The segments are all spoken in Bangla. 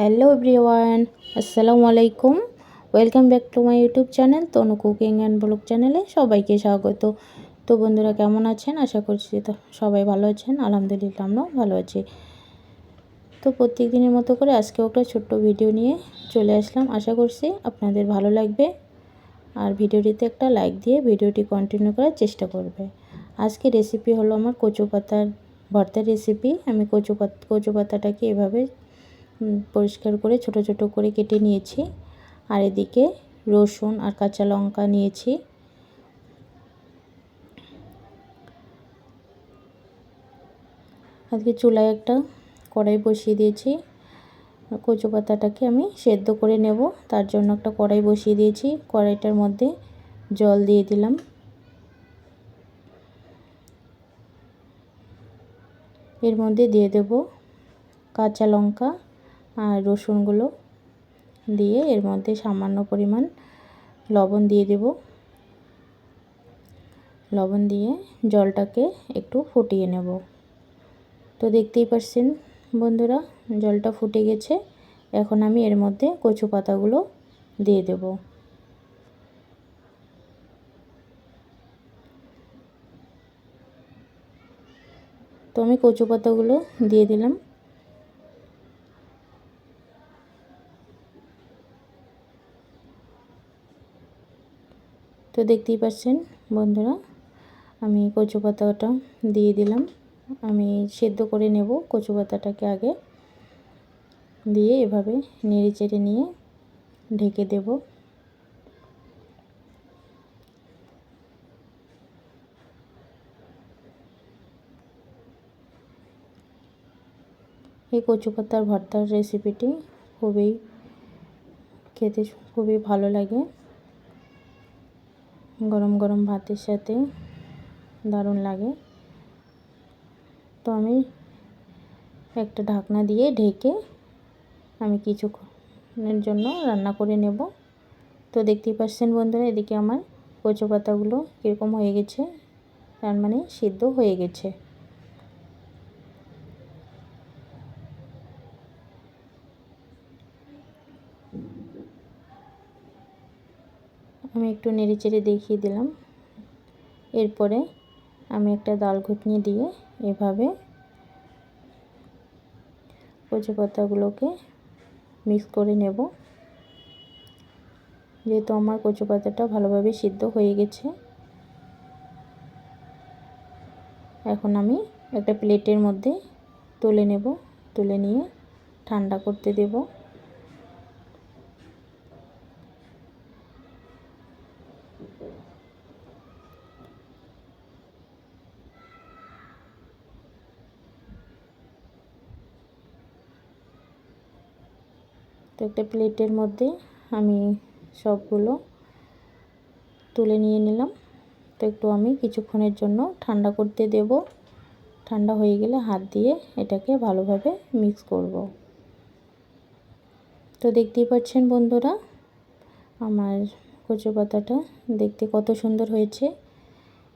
হ্যালো এভরিওয়ান আসসালামু আলাইকুম welcome back to my YouTube channel Tanu cooking and blog চ্যানেলে সবাইকে স্বাগত। তো বন্ধুরা কেমন আছেন? আশা করছি তো সবাই ভালো আছেন। আলহামদুলিল্লাহ আমরাও ভালো আছি। তো প্রত্যেক দিনের মতো করে আজকেও একটা ছোট্ট ভিডিও নিয়ে চলে আসলাম। আশা করছি আপনাদের ভালো লাগবে। আর ভিডিওটিতে একটা লাইক দিয়ে ভিডিওটি কন্টিনিউ করার চেষ্টা করবে। আজকে রেসিপি হলো আমার কচু পাতার ভর্তার রেসিপি আমি কচু পাত কচু পাতাটাকে এভাবে পরিষ্কার করে, ছোট ছোট করে কেটে নিয়েছি। আর এদিকে রসুন আর কাঁচা লঙ্কা নিয়েছি। আজকে চুলায় একটা কড়াই বসিয়ে দিয়েছি। কচু পাতাটাকে আমি সেদ্ধ করে নেব। তার জন্য একটা কড়াই বসিয়ে দিয়েছি। কড়াইটার মধ্যে জল দিয়ে দিলাম। এর মধ্যে দিয়ে দেব কাঁচা লঙ্কা আর রসুনগুলো দিয়ে এর মধ্যে সামান্য পরিমাণ লবণ দিয়ে দেব। লবণ দিয়ে জলটাকে একটু ফুটিয়ে নেব। তো দেখতেই পাচ্ছেন বন্ধুরা, জলটা ফুটে গেছে। এখন আমি এর মধ্যে কচু পাতাগুলো দিয়ে দেব। তো আমি কচু পাতাগুলো দিয়ে দিলাম। তো দেখতেই পাচ্ছেন, বন্ধুরা, আমি কচু পাতাটা দিয়ে দিলাম। আমি সেদ্ধ করে নেব কচু পাতাটাকে আগে। দিয়ে এভাবে নেড়ে চেড়ে নিয়ে ঢেকে দেব। এই কচু পাতার ভর্তার রেসিপিটি খুবই খেতে খুবই ভালো লাগে। গরম গরম ভাতের সাথে দারুণ লাগে। তো আমি একটা ঢাকনা দিয়ে ঢেকে আমি কিছুক্ষণের জন্য রান্না করে নেব। তো দেখতেই পাচ্ছেন বন্ধুরা, এদিকে আমার কচু পাতাগুলো কীরকম হয়ে গেছে, তার মানে সিদ্ধ হয়ে গেছে। আমি একটু নেড়ে চেড়ে দেখিয়ে দিলাম। এরপরে আমি একটা দাল ঘুটনি দিয়ে এভাবে কচু পাতাগুলোকে মিক্স করে নেব। যেহেতু আমার কচু পাতাটা ভালোভাবে সিদ্ধ হয়ে গেছে, এখন আমি একটা প্লেটের মধ্যে তুলে নেব। তুলে নিয়ে ঠান্ডা করতে দেবো। তো একটা প্লেটের মধ্যে আমি সবগুলো তুলে নিয়ে নিলাম। তো একটু আমি কিছুক্ষণের জন্য ঠান্ডা করতে দেব। ঠান্ডা হয়ে গেলে হাত দিয়ে এটাকে ভালোভাবে মিক্স করব। তো দেখতেই পাচ্ছেন বন্ধুরা, আমার কচু পাতাটা দেখতে কত সুন্দর হয়েছে।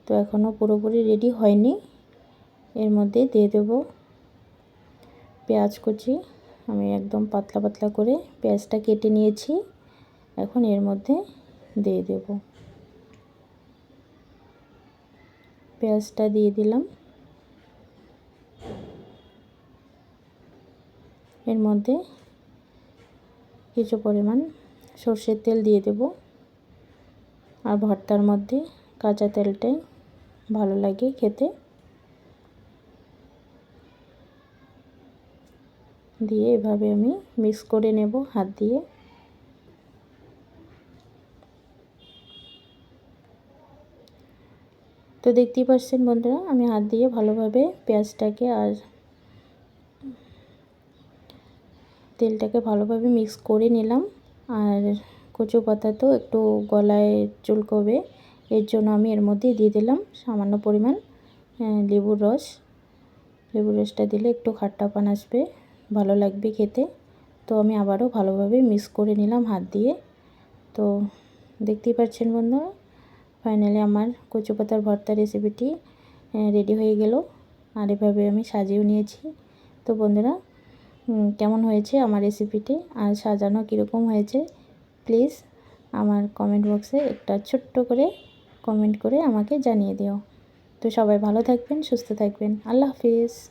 তো এখনও পুরোপুরি রেডি হয়নি। এর মধ্যে দিয়ে দেব পেঁয়াজ কুচি। আমি একদম পাতলা পাতলা করে পেঁয়াজটা কেটে নিয়েছি। এখন এর মধ্যে দিয়ে দেব। পেঁয়াজটা দিয়ে দিলাম। এর মধ্যে কিছু পরিমাণ সর্ষের তেল দিয়ে দেব। আর ভর্তার মধ্যে কাঁচা তেলটাই ভালো লাগে খেতে। দিয়ে এভাবে আমি মিক্স করে নেব হাত দিয়ে। তো দেখতেই পাচ্ছেন বন্ধুরা, আমি হাত দিয়ে ভালোভাবে পেঁয়াজটাকে আর তেলটাকে ভালোভাবে মিক্স করে নিলাম। আর কচু পাতা তো একটু গলায় চুলকবে, এর জন্য আমি এর মধ্যে দিয়ে দিলাম সামান্য পরিমাণ লেবুর রস। লেবুর রসটা দিলে একটু খাট্টাপান আসবে, ভালো লাগবে খেতে। তো আমি আবারও ভালোভাবে মিক্স করে নিলাম হাত দিয়ে। তো দেখতেই পাচ্ছেন বন্ধুরা, ফাইনালি আমার কচু পাতার ভর্তা রেসিপিটি রেডি হয়ে গেল। আর এভাবে আমি সাজিয়েও নিয়েছি। তো বন্ধুরা কেমন হয়েছে আমার রেসিপিটি? আর সাজানো কীরকম হয়েছে? প্লিজ আমার কমেন্ট বক্সে একটা ছোট্ট করে কমেন্ট করে আমাকে জানিয়ে দিও। তো সবাই ভালো থাকবেন, সুস্থ থাকবেন। আল্লাহ হাফিজ।